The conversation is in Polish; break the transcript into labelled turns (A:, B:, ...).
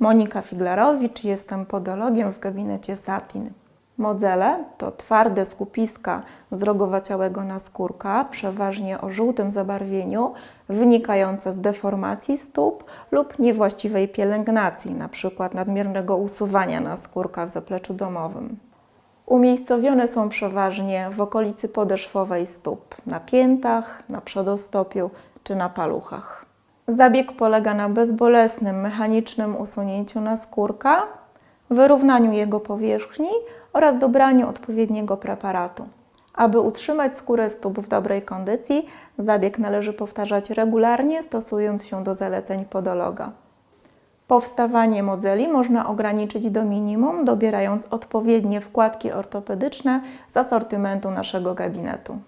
A: Monika Figlarowicz, jestem podologiem w gabinecie Satin. Modzele to twarde skupiska z rogowaciałego naskórka, przeważnie o żółtym zabarwieniu, wynikające z deformacji stóp lub niewłaściwej pielęgnacji, np. nadmiernego usuwania naskórka w zapleczu domowym. Umiejscowione są przeważnie w okolicy podeszwowej stóp, na piętach, na przodostopiu czy na paluchach. Zabieg polega na bezbolesnym, mechanicznym usunięciu naskórka, wyrównaniu jego powierzchni oraz dobraniu odpowiedniego preparatu. Aby utrzymać skórę stóp w dobrej kondycji, zabieg należy powtarzać regularnie, stosując się do zaleceń podologa. Powstawanie modzeli można ograniczyć do minimum, dobierając odpowiednie wkładki ortopedyczne z asortymentu naszego gabinetu.